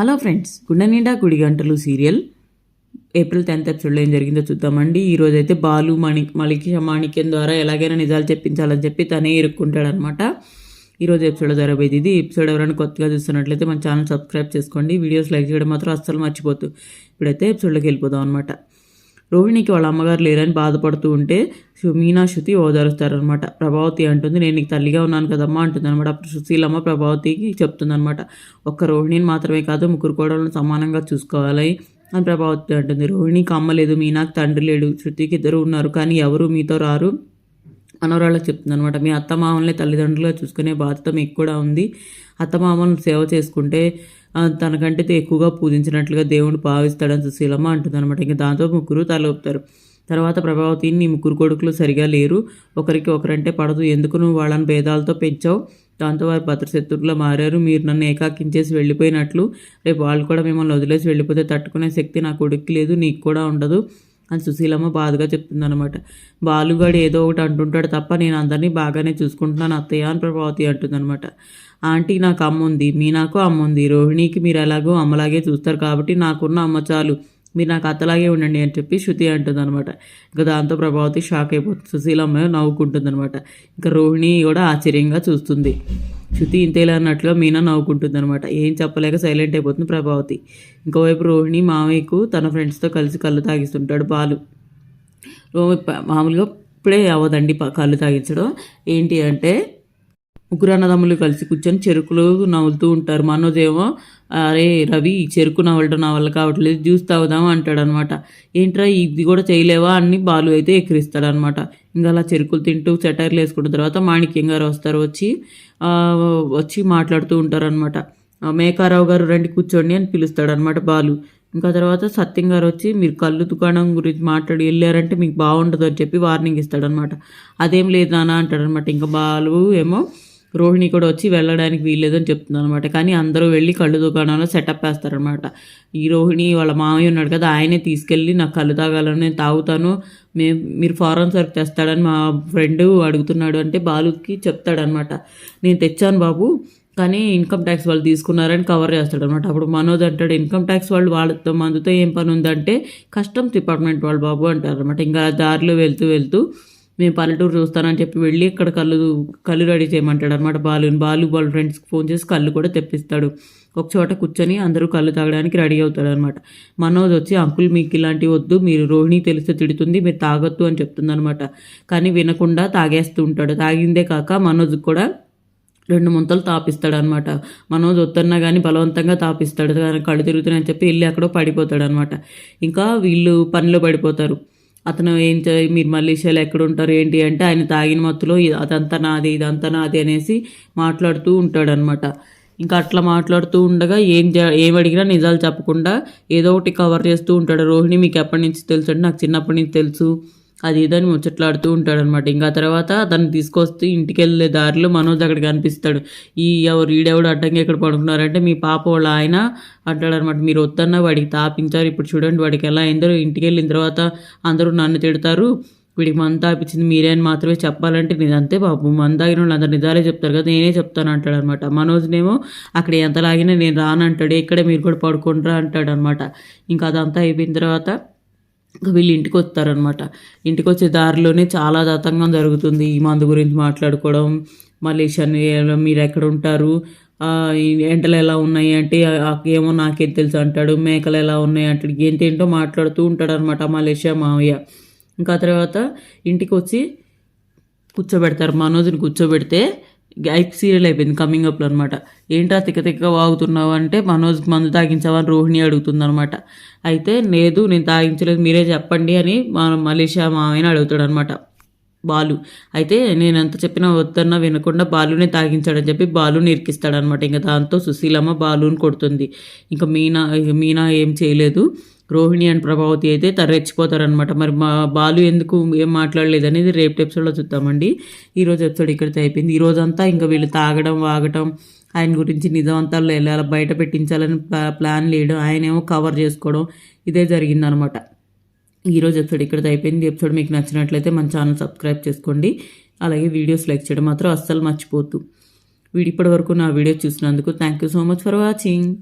Hello friends గుండె నిండా గుడి గంటలు సీరియల్. ఏప్రిల్ టెన్త్ ఎపిసోడ్లో ఏం జరిగిందో చూద్దామండి. ఈరోజు అయితే బాలు మణి మలికి మాణిక్యం ద్వారా ఎలాగైనా నిజాలు చెప్పించాలని చెప్పి తనే ఇరుక్కుంటాడనమాట. ఈరోజు ఎపిసోడ్ జరగబోయేది ఇది. ఎపిసోడ్ ఎవరైనా కొత్తగా చూస్తున్నట్లయితే మన ఛానల్ సబ్స్క్రైబ్ చేసుకోండి. వీడియోస్ లైక్ చేయడం మాత్రం అస్సలు మర్చిపోతూ ఇప్పుడైతే ఎపిసోడ్లోకి వెళ్ళిపోదాం అనమాట రోహిణికి వాళ్ళ అమ్మగారు లేరని బాధపడుతూ ఉంటే మీనా శృతి ఓదారుస్తారనమాట ప్రభావతి అంటుంది నేను నీకు తల్లిగా ఉన్నాను కదమ్మా అంటుంది అనమాట అప్పుడు సుశీలమ్మ ప్రభావతికి చెప్తుందనమాట ఒక్క రోహిణిని మాత్రమే కాదు ముగ్గురు కోడలను సమానంగా చూసుకోవాలి అని ప్రభావతి అంటుంది. రోహిణికి అమ్మ లేదు మీనాకి తండ్రి లేడు శృతికి ఇద్దరు ఉన్నారు కానీ ఎవరు మీతో రారు? మనవరాళ్ళకి చెప్తుంది అనమాట మీ అత్తమామల్ని తల్లిదండ్రులుగా చూసుకునే బాధ్యత మీకు కూడా ఉంది. అత్తమామలను సేవ చేసుకుంటే తనకంటే ఎక్కువగా పూజించినట్లుగా దేవుడు భావిస్తాడని సుశీలమ్మ అంటుంది అనమాట ఇంకా దాంతో ముగ్గురు తలొప్పుతారు. తర్వాత ప్రభావతిని నీ ముగ్గురు కొడుకులు సరిగా లేరు. ఒకరికి ఒకరంటే పడదు. ఎందుకు నువ్వు వాళ్ళని భేదాలతో పెంచావు? దాంతో వారు భద్రశత్రువులా మారారు. మీరు నన్ను ఏకాకించేసి వెళ్ళిపోయినట్లు. రేపు వాళ్ళు కూడా మిమ్మల్ని వదిలేసి వెళ్ళిపోతే తట్టుకునే శక్తి నా కొడుక్కి లేదు. నీకు కూడా ఉండదు. అని సుశీలమ్మ బాధగా చెప్తుందనమాట బాలుగాడు ఏదో ఒకటి అంటుంటాడు తప్ప నేను అందరినీ బాగానే చూసుకుంటున్నాను అత్తయ్య అని ప్రభావతి అంటుందనమాట ఆంటీ నాకు అమ్మ ఉంది. మీ నాకు అమ్మ ఉంది. రోహిణికి మీరు ఎలాగో అమ్మలాగే చూస్తారు కాబట్టి నాకున్న అమ్మ చాలు. మీరు నాకు అత్తలాగే ఉండండి అని చెప్పి శృతి అంటుంది అనమాట ఇంకా దాంతో ప్రభావతి షాక్ అయిపోతుంది. సుశీలమ్మ నవ్వుకుంటుంది అనమాట ఇంకా రోహిణి కూడా ఆశ్చర్యంగా చూస్తుంది. శృతి ఇంతేలా అన్నట్లుగా మీనా నవ్వుకుంటుంది అనమాట ఏం చెప్పలేక సైలెంట్ అయిపోతుంది ప్రభావతి. ఇంకోవైపు రోహిణి మామయ్యకు తన ఫ్రెండ్స్తో కలిసి కళ్ళు తాగిస్తుంటాడు బాలు. రోమి మామూలుగా ఇప్పుడే అవ్వదండి ప- కళ్ళు తాగించడం. ఏంటి అంటే ముగ్గురు అన్నదమ్ములు కలిసి కూర్చొని చెరుకులు నవ్వులుతూ ఉంటారు. మనోజ్ ఏమో అరే రవి చెరుకు నవ్వడం నా వల్ల కావట్లేదు జ్యూస్ తాగుదాం అంటాడు అనమాట ఏంట్రా ఇది కూడా చేయలేవా అని బాలు అయితే ఎక్కిరిస్తాడనమాట. ఇంకా అలా చెరుకులు తింటూ సెటైర్లు వేసుకున్న తర్వాత మాణిక్యం గారు వస్తారు. వచ్చి వచ్చి మాట్లాడుతూ ఉంటారనమాట. మేకారావు గారు రండి కూర్చోండి అని పిలుస్తాడనమాట బాలు. ఇంకా తర్వాత సత్యం గారు వచ్చి మీరు కళ్ళు దుకాణం గురించి మాట్లాడి వెళ్ళారంటే మీకు బాగుండదు అని చెప్పి వార్నింగ్ ఇస్తాడనమాట. అదేం లేదు నాన్న అంటాడనమాట. ఇంకా బాలు ఏమో రోహిణి కూడా వచ్చి వెళ్ళడానికి వీల్లేదని చెప్తుంది అనమాట. కానీ అందరూ వెళ్ళి కళ్ళు దుకాణంలో సెటప్ వేస్తారనమాట. ఈ రోహిణి వాళ్ళ మామయ్య ఉన్నాడు కదా ఆయనే తీసుకెళ్ళి నాకు కళ్ళు తాగాలని నేను తాగుతాను మే మీరు ఫారెన్ సర్క్ తెస్తాడని మా ఫ్రెండ్ అడుగుతున్నాడు అంటే బాలుకి చెప్తాడనమాట. నేను తెచ్చాను బాబు కానీ ఇన్కమ్ ట్యాక్స్ వాళ్ళు తీసుకున్నారని కవర్ చేస్తాడు అనమాట అప్పుడు మనోజ్ అంటాడు ఇన్కమ్ ట్యాక్స్ వాళ్ళు వాళ్ళతో మందుతో ఏం పని ఉందంటే కస్టమ్స్ డిపార్ట్మెంట్ వాళ్ళు బాబు అంటారు అనమాట ఇంకా దారిలో వెళ్తూ వెళ్తూ మేము పల్లెటూరు చూస్తానని చెప్పి వెళ్ళి ఇక్కడ కళ్ళు కళ్ళు రెడీ చేయమంటాడు అనమాట బాలుని బాలు వాళ్ళ ఫ్రెండ్స్కి ఫోన్ చేసి కళ్ళు కూడా తెప్పిస్తాడు. ఒక చోట కూర్చొని అందరూ కళ్ళు తాగడానికి రెడీ అవుతాడు అనమాట మనోజ్ వచ్చి అంకుల్ మీకు ఇలాంటివి వద్దు. మీరు రోహిణి తెలిస్తే తిడుతుంది. మీరు తాగొద్దు అని చెప్తుంది అనమాట కానీ వినకుండా తాగేస్తూ ఉంటాడు. తాగిందే కాక మనోజ్ కూడా రెండు ముంతలు తాపిస్తాడు అనమాట మనోజ్ వద్దన్నా కానీ బలవంతంగా తాపిస్తాడు. కళ్ళు తిరుగుతున్నాయని చెప్పి వెళ్ళి అక్కడ పడిపోతాడు అనమాట ఇంకా వీళ్ళు పనిలో పడిపోతారు. అతను ఏం మీరు మలేషియాలో ఎక్కడ ఉంటారు ఏంటి అంటే ఆయన తాగిన మత్తులో అదంతా నాది ఇదంతా నాది అనేసి మాట్లాడుతూ ఉంటాడనమాట ఇంకా అట్లా మాట్లాడుతూ ఉండగా ఏం ఏం అడిగినా నిజాలు చెప్పకుండా ఏదో ఒకటి కవర్ చేస్తూ ఉంటాడు. రోహిణి మీకు ఎప్పటి నుంచి తెలుసు అంటే నాకు చిన్నప్పటి నుంచి తెలుసు. అది ఇదని ముచ్చట్లాడుతూ ఉంటాడు అనమాట ఇంకా తర్వాత దాన్ని తీసుకొస్తే ఇంటికి వెళ్ళే దారిలో మనోజ్ అక్కడ కనిపిస్తాడు. ఈ ఎవరు ఈడెవడు అడ్డంగా ఎక్కడ పడుకున్నారంటే మీ పాప వాళ్ళ ఆయన అంటాడనమాట. మీరు వద్దన్న వాడికి తాపించారు ఇప్పుడు చూడండి వాడికి ఎలా అయిందో. ఇంటికి వెళ్ళిన తర్వాత అందరూ నన్ను తిడతారు. వీడికి మంద తాపించింది మీరే అని మాత్రమే చెప్పాలంటే నిదంతే అంతే బాబు మంద తాగిన వాళ్ళు అందరు నిజాలే చెప్తారు కదా నేనే చెప్తాను అంటాడు అనమాట మనోజ్నేమో అక్కడ ఎంత లాగినా నేను రానంటాడు ఇక్కడే మీరు కూడా పడుకుంటారా అంటాడు అనమాట ఇంకా అదంతా అయిపోయిన తర్వాత వీళ్ళు ఇంటికి వస్తారనమాట ఇంటికి వచ్చే దారిలోనే చాలా దతంగం జరుగుతుంది ఈ మందు గురించి మాట్లాడుకోవడం. మలేషియాని మీరు ఎక్కడ ఉంటారు? ఎంటలు ఎలా ఉన్నాయి అంటే ఏమో నాకేం తెలుసు అంటాడు. మేకలు ఎలా ఉన్నాయి అంటాడు. ఏంటేంటో మాట్లాడుతూ ఉంటాడు అనమాట మలేషియా మావయ్య. ఇంకా తర్వాత ఇంటికి వచ్చి కూర్చోబెడతారు. మనోజ్ని కూర్చోబెడితే గైక్ సీరియల్ అయిపోయింది కమింగ్ అప్లో అనమాట ఏంట్రా తిక్క తిక్క వాగుతున్నావు అంటే మనోజ్ మందు తాగించావని రోహిణి అడుగుతుంది అనమాట అయితే లేదు నేను తాగించలేదు మీరే చెప్పండి అని మన మలేషియా మామయ్యని అడుగుతాడు అనమాట బాలు అయితే నేను ఎంత చెప్పినా వద్దన్నా వినకుండా బాలునే తాగించాడని చెప్పి బాలుని ఇరికిస్తాడనమాట ఇంకా దాంతో సుశీలమ్మ బాలుని కొడుతుంది. ఇంకా మీనా మీనా ఏం చేయలేదు. రోహిణి అండ్ ప్రభావతి అయితే తరెచ్చిపోతారనమాట మరి మా బాలు ఎందుకు ఏం మాట్లాడలేదు అనేది రేపు ఎపిసోడ్లో చూద్దామండి. ఈరోజు ఎపిసోడ్ ఇక్కడితో అయిపోయింది. ఈ రోజంతా ఇంకా వీళ్ళు తాగడం వాగటం ఆయన గురించి నిజవంతాల్లో వెళ్ళాలి బయట పెట్టించాలని ప్లా- ప్లాన్ లేడు. ఆయనేమో కవర్ చేసుకోవడం ఇదే జరిగిందనమాట ఈరోజు ఎపిసోడ్ ఇక్కడితో అయిపోయింది. ఎపిసోడ్ మీకు నచ్చినట్లయితే మన ఛానల్ సబ్స్క్రైబ్ చేసుకోండి. అలాగే వీడియోస్ లైక్ చేయడం మాత్రం అస్సలు మర్చిపోద్దు వీడి ఇప్పటి వరకు నా వీడియో చూసినందుకు thank you so much for watching